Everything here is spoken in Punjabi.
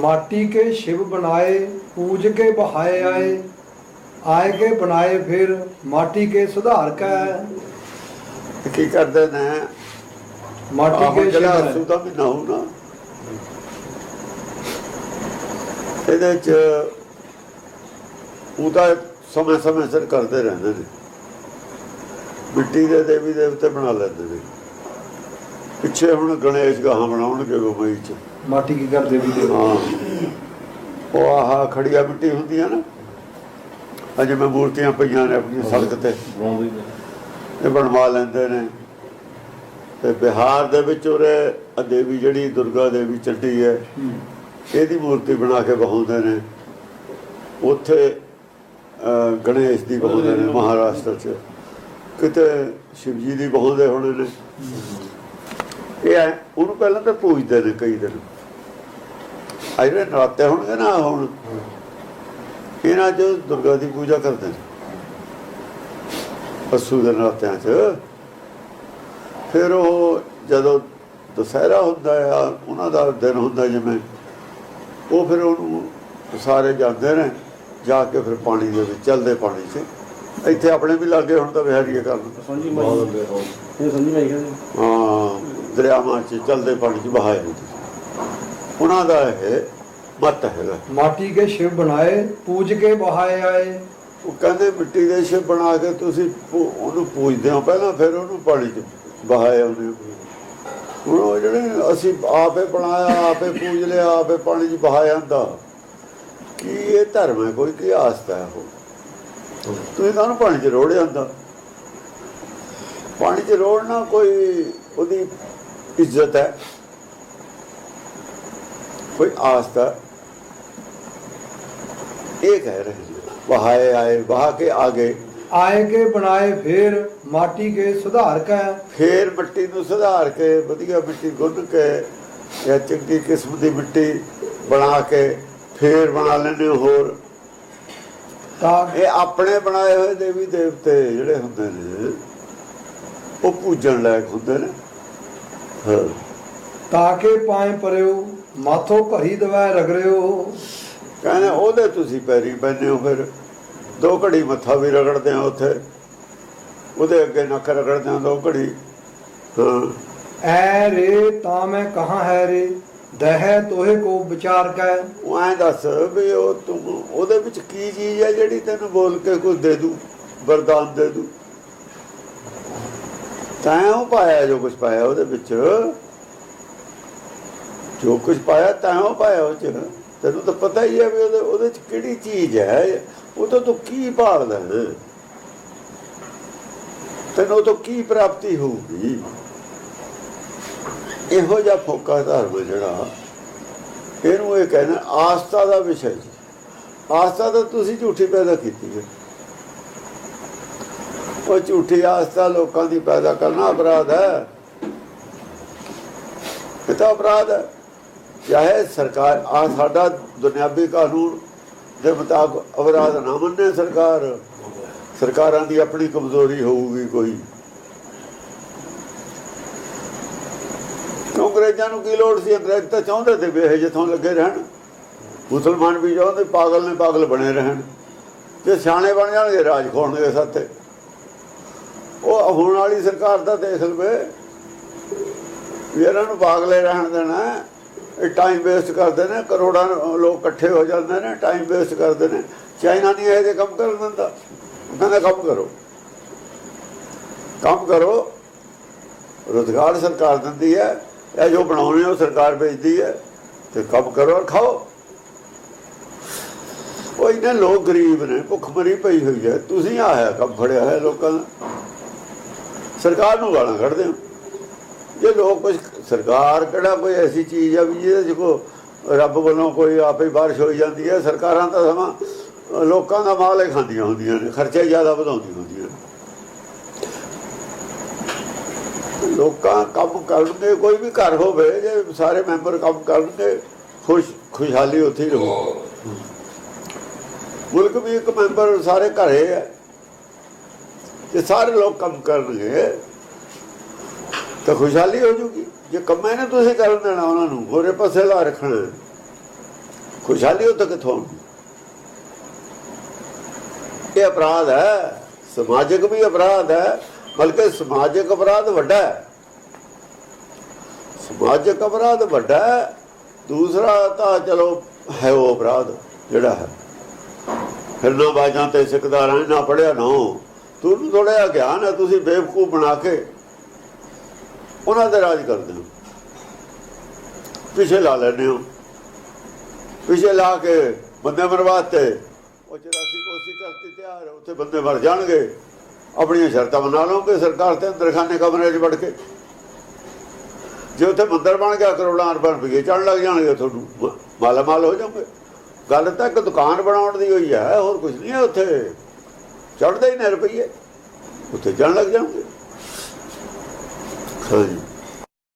ਮਾਟੀ ਕੇ ਸ਼ਿਵ ਬਣਾਏ ਪੂਜ ਕੇ ਬਹਾਏ ਆਏ। ਆਏ ਕੇ ਬਣਾਏ ਫਿਰ ਮਾਟੀ ਕੇ ਸੁਧਾਰਕ ਕੈ। ਕੀ ਕਰਦੇ ਨੇ? ਮਾਟੀ ਕੇ ਜਿਹੜਾ ਅਸੂ ਵੀ ਨਾ। ਹੋਣਾ ਇਹਦੇ ਚ ਉਹਦਾ ਸਮੇਂ ਸਮੇਂ ਸਿਰ ਕਰਦੇ ਰਹਿੰਦੇ ਨੇ। ਮਿੱਟੀ ਦੇ ਦੇਵੀ ਦੇਵਤੇ ਬਣਾ ਲੈਂਦੇ ਨੇ। ਪਿੱਛੇ ਹੁਣ ਗਣੇਸ਼ ਗਾਹਾਂ ਬਣਾਉਣਗੇ ਗੋਮਈ ਚ। ਮਾਟੀ ਕੀ ਕਰਦੇ ਵੀ ਦੇ। ਹਾਂ। ਉਹ ਆਹ ਖੜੀਆ ਮਿੱਟੀ ਹੁੰਦੀ ਆ ਨਾ। ਅਜੇ ਮੈਂ ਮੂਰਤੀਆਂ ਪਈਆਂ ਨੇ ਆਪਣੀ ਸੜਕ ਤੇ। ਇਹ ਬਣਵਾ ਲੈਂਦੇ ਨੇ। ਤੇ ਬਿਹਾਰ ਦੇ ਵਿੱਚ ਉਰੇ ਦੇਵੀ ਜਿਹੜੀ ਦੁਰਗਾ ਦੇਵੀ ਚੱਟੀ ਹੈ ਇਹਦੀ ਮੂਰਤੀ ਬਣਾ ਕੇ ਬਹਾਉਂਦੇ ਨੇ। ਉੱਥੇ ਗਣੇਸ਼ ਦੀ ਬਹਾਉਂਦੇ ਨੇ ਮਹਾਰਾਸ਼ਟਰ 'ਚ। ਕਿਤੇ ਸ਼ਿਵਜੀ ਦੀ ਬਹਾਉਂਦੇ ਹੋਣੇ ਨੇ। ਇਹ ਐ ਉਹਨੂੰ ਪਹਿਲਾਂ ਤਾਂ ਪੂਜਦੇ ਨੇ ਕਈ ਦਿਨ। ਆ ਜਿਹੜੇ ਨਰਾਤੇ ਹੋਣਗੇ ਨਾ ਹੁਣ। ਇਹਨਾਂ 'ਚ ਦੁਰਗਾ ਦੀ ਪੂਜਾ ਕਰਦੇ ਨੇ। ਪਸ਼ੂ ਦੇ ਨਰਾਤਿਆਂ 'ਚ। ਫਿਰ ਉਹ ਜਦੋਂ ਦੁਸਹਿਰਾ ਹੁੰਦਾ ਆ ਉਹਨਾਂ ਦਾ ਦਿਨ ਹੁੰਦਾ ਜਿਵੇਂ ਉਹ ਫਿਰ ਉਹਨੂੰ ਸਾਰੇ ਜਾਂਦੇ ਨੇ ਜਾ ਕੇ ਫਿਰ ਪਾਣੀ ਦੇ ਵਿੱਚ ਚੱਲਦੇ ਪਾਣੀ 'ਚ। ਇੱਥੇ ਆਪਣੇ ਵੀ ਲੱਗੇ ਹੁਣ ਤਾਂ ਵਿਹਾਰੀਏ ਕਰਨ। ਸਮਝੀ ਮੈਂ ਇਹ ਸਮਝੀ ਮੈਂ ਕਹਿੰਦਾ ਹਾਂ। ਦਰਿਆਵਾਂ 'ਚ ਚਲਦੇ ਪਾਣੀ 'ਚ ਬਹਾਏ ਨੇ ਉਹਨਾਂ ਦਾ ਇਹ ਮਤ ਹੈਗਾ। ਮਾਟੀ ਕੇ ਸ਼ਿਵ ਬਣਾਏ ਪੂਜ ਕੇ ਬਹਾਏ ਆਏ। ਉਹ ਕਹਿੰਦੇ ਮਿੱਟੀ ਦੇ ਸ਼ਿਵ ਬਣਾ ਕੇ ਤੁਸੀਂ ਉਹਨੂੰ ਪੂਜਦੇ ਹੋ ਪਹਿਲਾਂ ਫਿਰ ਉਹਨੂੰ ਪਾਣੀ 'ਚ ਬਹਾਏ ਉਹਨੇ ਉਹ ਜਿਹੜੇ ਅਸੀਂ ਆਪੇ ਬਣਾਇਆ ਆਪੇ ਪੂਜ ਲਿਆ ਆਪੇ ਪਾਣੀ 'ਚ ਬਹਾਇਆ ਹੁੰਦਾ। ਕੀ ਇਹ ਧਰਮ ਹੈ ਕੋਈ ਕੀ ਆਸਤਾ ਹੈ ਉਹ? ਤੁਸੀਂ ਤਾਂ ਪਾਣੀ 'ਚ ਰੋੜ ਜਾਂਦਾ ਪਾਣੀ 'ਚ ਰੋੜਨਾ ਕੋਈ ਉਹਦੀ ਇੱਜ਼ਤ ਹੈ। ਕੋਈ ਆਸਤਾ ਇਹ ਕਹਿ ਰਹੇ ਵਹਾਏ ਆਏ ਵਹਾ ਕੇ ਆਗੇ। ਆਏ ਕੇ ਬਣਾਏ ਫੇਰ ਮਾਟੀ ਕੇ ਸੁਧਾਰ ਕੇ। ਫੇਰ ਮਿੱਟੀ ਨੂੰ ਸੁਧਾਰ ਕੇ ਵਧੀਆ ਮਿੱਟੀ ਗੁੱਡ ਕੇ ਇਹ ਚੰਗੀ ਕਿਸਮ ਦੀ ਮਿੱਟੀ ਬਣਾ ਕੇ ਫੇਰ ਬਣਾ ਲੈਣੇ ਹੋਰ। ਤਾਂ ਇਹ ਆਪਣੇ ਬਣਾਏ ਹੋਏ ਦੇਵੀ ਦੇਵਤੇ ਜਿਹੜੇ ਹੁੰਦੇ ਨੇ ਉਹ ਪੂਜਣ ਲਾਇਕ ਹੁੰਦੇ ਨੇ। ਤਾਂ ਕਿ ਪਾਏ ਪਰਿਓ ਮਾਥੋਂ ਭਰੀ ਦਵੈ ਰਗੜਿਓ। ਕਹਿੰਦੇ ਉਹਦੇ ਤੁਸੀਂ ਪੈਰੀ ਪੈਨੇ ਹੋ ਫਿਰ। ਦੋ ਘੜੀ ਮੱਥਾ ਵੀ ਰਗੜਦੇ ਆ ਉੱਥੇ। ਉਹਦੇ ਅੱਗੇ ਨੱਕ ਰਗੜਦੇ ਆ ਦੋ ਘੜੀ। ਐ ਰੇ ਤਾਂ ਮੈਂ ਕਹਾ ਹੈ ਰੇ ਦਹਿ ਤੋਹੇ ਕੋ ਵਿਚਾਰ ਕੈ। ਉਹ ਐ ਦੱਸ ਵੀ ਉਹ ਤੂੰ ਉਹਦੇ ਵਿੱਚ ਕੀ ਚੀਜ਼ ਹੈ ਜਿਹੜੀ ਤੈਨੂੰ ਬੋਲ ਕੇ ਕੁਝ ਦੇ ਦੂ ਵਰਦਾਨ ਦੇ ਦੂ? ਤੈਂ ਉਹ ਪਾਇਆ ਜੋ ਕੁਝ ਪਾਇਆ ਉਹਦੇ ਵਿੱਚ। ਜੋ ਕੁਝ ਪਾਇਆ ਤੈਂ ਉਹ ਪਾਇਆ ਉਹ ਚ। ਤੈਨੂੰ ਤਾਂ ਪਤਾ ਹੀ ਹੈ ਵੀ ਉਹਦੇ ਉਹਦੇ ਚ ਕਿਹੜੀ ਚੀਜ਼ ਹੈ। ਉਹ ਤੋਂ ਤੂੰ ਕੀ ਭਾਲਦਾ ਹੈ? ਤੈਨੂੰ ਉਹ ਤੋਂ ਕੀ ਪ੍ਰਾਪਤੀ ਹੋਊਗੀ? ਇਹੋ ਜਿਹਾ ਫੋਕਾ ਧਰਮ ਜਿਹੜਾ। ਇਹਨੂੰ ਇਹ ਕਹਿੰਦਾ, ਆਸਥਾ ਦਾ ਵਿਸ਼ਾ ਜੀ। ਆਸਥਾ ਤਾਂ ਤੁਸੀਂ ਝੂਠੀ ਪੈਦਾ ਕੀਤੀ ਹੈ। ਉਹ ਝੂਠੀ ਆਸਥਾ ਲੋਕਾਂ ਦੀ ਪੈਦਾ ਕਰਨਾ ਅਪਰਾਧ ਹੈ। ਇਹ ਤਾਂ ਅਪਰਾਧ ਹੈ। ਚਾਹੇ ਸਰਕਾਰ, ਆ ਸਾਡਾ ਦੁਨਿਆਵੀ ਕਾਨੂੰਨ ਦੇ ਮੁਤਾਬਕ ਅਪਰਾਧ ਨਾ ਮੰਨੇ ਸਰਕਾਰ, ਸਰਕਾਰਾਂ ਦੀ ਆਪਣੀ ਕਮਜ਼ੋਰੀ ਹੋਊਗੀ ਕੋਈ। ਅੰਗਰੇਜ਼ਾਂ ਨੂੰ ਕੀ ਲੋੜ ਸੀ? ਅੰਗਰੇਜ਼ ਤਾਂ ਚਾਹੁੰਦੇ ਤੇ ਵੀ ਜਿੱਥੋਂ ਲੱਗੇ ਰਹਿਣ। ਮੁਸਲਮਾਨ ਵੀ ਚਾਹੁੰਦੇ, ਪਾਗਲ ਨੇ ਪਾਗਲ ਬਣੇ ਰਹਿਣ। ਤੇ ਸਿਆਣੇ ਬਣ ਜਾਣਗੇ, ਰਾਜ ਖੋਣਗੇ ਸਾਥੇ ਉਹ ਹੋਣ ਵਾਲੀ ਸਰਕਾਰ ਦਾ ਦੇਖ ਲਵੇ ਵੀ ਇਹਨਾਂ ਨੂੰ ਬਾਗਲੇ ਰਹਿਣ ਦੇਣਾ ਇਹ ਟਾਈਮ ਵੇਸਟ ਕਰਦੇ ਨੇ, ਕਰੋੜਾਂ ਲੋਕ ਇਕੱਠੇ ਹੋ ਜਾਂਦੇ ਨੇ ਟਾਈਮ ਵੇਸਟ ਕਰਦੇ ਨੇ। ਚਾਈਨਾ ਨਹੀਂ ਇਹ ਜੇ ਕੰਮ ਕਰਨ ਦਿੰਦਾ। ਕਹਿੰਦਾ ਕੰਮ ਕਰੋ। ਕੰਮ ਕਰੋ। ਰੋਜ਼ਗਾਰ ਸਰਕਾਰ ਦਿੰਦੀ ਹੈ। ਇਹ ਜੋ ਬਣਾਉਣੇ ਉਹ ਸਰਕਾਰ ਵੇਚਦੀ ਹੈ। ਤੇ ਕੰਮ ਕਰੋ ਔਰ ਖਾਓ। ਉਹ ਇਹਨੇ ਲੋਕ ਗਰੀਬ ਨੇ ਭੁੱਖ ਮਰੀ ਪਈ ਹੋਈ ਹੈ। ਤੁਸੀਂ ਆਇਆ ਕੰਮ ਫੜਿਆ ਹੈ ਲੋਕਾਂ ਦਾ। ਸਰਕਾਰ ਨੂੰ ਗਾਲਾਂ ਕੱਢਦੇ ਹੋ। ਜੇ ਲੋਕ ਕੁਝ ਸਰਕਾਰ ਕਿਹੜਾ ਕੋਈ ਐਸੀ ਚੀਜ਼ ਆ ਵੀ ਜਿਹਦੇ ਕੋ ਰੱਬ ਵੱਲੋਂ ਕੋਈ ਆਪੇ ਬਾਰਿਸ਼ ਹੋਈ ਜਾਂਦੀ ਹੈ ਸਰਕਾਰਾਂ ਤਾਂ ਸਮਾਂ ਲੋਕਾਂ ਦਾ ਮਾਲ ਹੀ ਖਾਂਦੀਆਂ ਹੁੰਦੀਆਂ ਨੇ ਖਰਚੇ ਜ਼ਿਆਦਾ ਵਧਾਉਂਦੀਆਂ ਹੁੰਦੀਆਂ ਨੇ। ਲੋਕਾਂ ਕੰਮ ਕਰਨਗੇ ਕੋਈ ਵੀ ਘਰ ਹੋਵੇ ਜੇ ਸਾਰੇ ਮੈਂਬਰ ਕੰਮ ਕਰਨਗੇ ਖੁਸ਼ ਖੁਸ਼ਹਾਲੀ ਉੱਥੇ ਹੀ ਰਹੂ। ਮੁਲਕ ਵੀ ਇੱਕ ਮੈਂਬਰ ਸਾਰੇ ਘਰੇ ਹੈ ਜੇ ਸਾਰੇ ਲੋਕ ਕੰਮ ਕਰਨਗੇ, ਤਾਂ ਖੁਸ਼ਹਾਲੀ ਹੋ ਜੂਗੀ। ਜੇ ਕੰਮਾਂ ਨੇ ਤੁਸੀਂ ਕਰਨ ਦੇਣਾ, ਉਹਨਾਂ ਨੂੰ ਹੋਰੇ ਪਾਸੇ ਲਾ ਰੱਖਣਾ। ਖੁਸ਼ਹਾਲੀ ਉੱਥੇ ਕਿੱਥੋਂ ਆਉਣੀ? ਇਹ ਅਪਰਾਧ ਹੈ। ਸਮਾਜਿਕ ਵੀ ਅਪਰਾਧ ਹੈ। ਬਲਕਿ ਸਮਾਜਿਕ ਅਪਰਾਧ ਵੱਡਾ ਹੈ। ਸਮਾਜਿਕ ਅਪਰਾਧ ਵੱਡਾ ਹੈ। ਦੂਸਰਾ ਤਾਂ ਚਲੋ ਹੈ ਉਹ ਅਪਰਾਧ ਜਿਹੜਾ ਹੈ। ਫਿਰਨਾ ਬਾਜਾਂ ਤੇ ਸਿੱਖਦਾਰਾਂ ਨੇ ਨਾ ਪੜਿਆ ਨਾ ਤੁਹਾਨੂੰ ਥੋੜਾ ਜਿਹਾ ਗਿਆਨ ਹੈ, ਤੁਸੀਂ ਬੇਵਕੂਫ ਬਣਾ ਕੇ ਉਹਨਾਂ ਦੇ ਰਾਜ ਕਰਦੇ ਹੋ ਪਿਛੇ ਲਾ ਲੈਂਦੇ ਹੋ। ਪਿਛੇ ਲਾ ਕੇ ਬੰਦੇ ਮਰਵਾਤੇ ਉਹ 84 ਕੋਸੀ ਕਰਤੀ ਤਿਆਰ ਉੱਥੇ ਬੰਦੇ ਮਰ ਜਾਣਗੇ। ਆਪਣੀਆਂ ਸ਼ਰਤਾਂ ਬਣਾ ਲਓਗੇ, ਸਰਕਾਰ ਤੇ ਅੰਦਰਖਾਨੇ ਕਮਰੇ 'ਚ ਵੜ ਕੇ। ਜੇ ਉੱਥੇ ਮੰਦਰ ਬਣ ਗਿਆ, ਕਰੋੜਾਂ ਰੁਪਏ ਰੁਪਏ ਚੜਨ ਲੱਗ ਜਾਣਗੇ, ਤੁਹਾਨੂੰ ਮ- ਮਾਲਾ ਮਾਲ ਹੋ ਜਾਓਗੇ। ਗੱਲ ਤਾਂ ਇੱਕ ਦੁਕਾਨ ਬਣਾਉਣ ਦੀ ਹੋਈ ਹੈ, ਹੋਰ ਕੁਝ ਨਹੀਂ ਹੈ ਉੱਥੇ। ਚੜਦੇ ਹੀ ਨੇ ਰੁਪਈਏ ਉੱਥੇ ਜਾਣ ਲੱਗ ਜਾਣਗੇ ਹਾਂਜੀ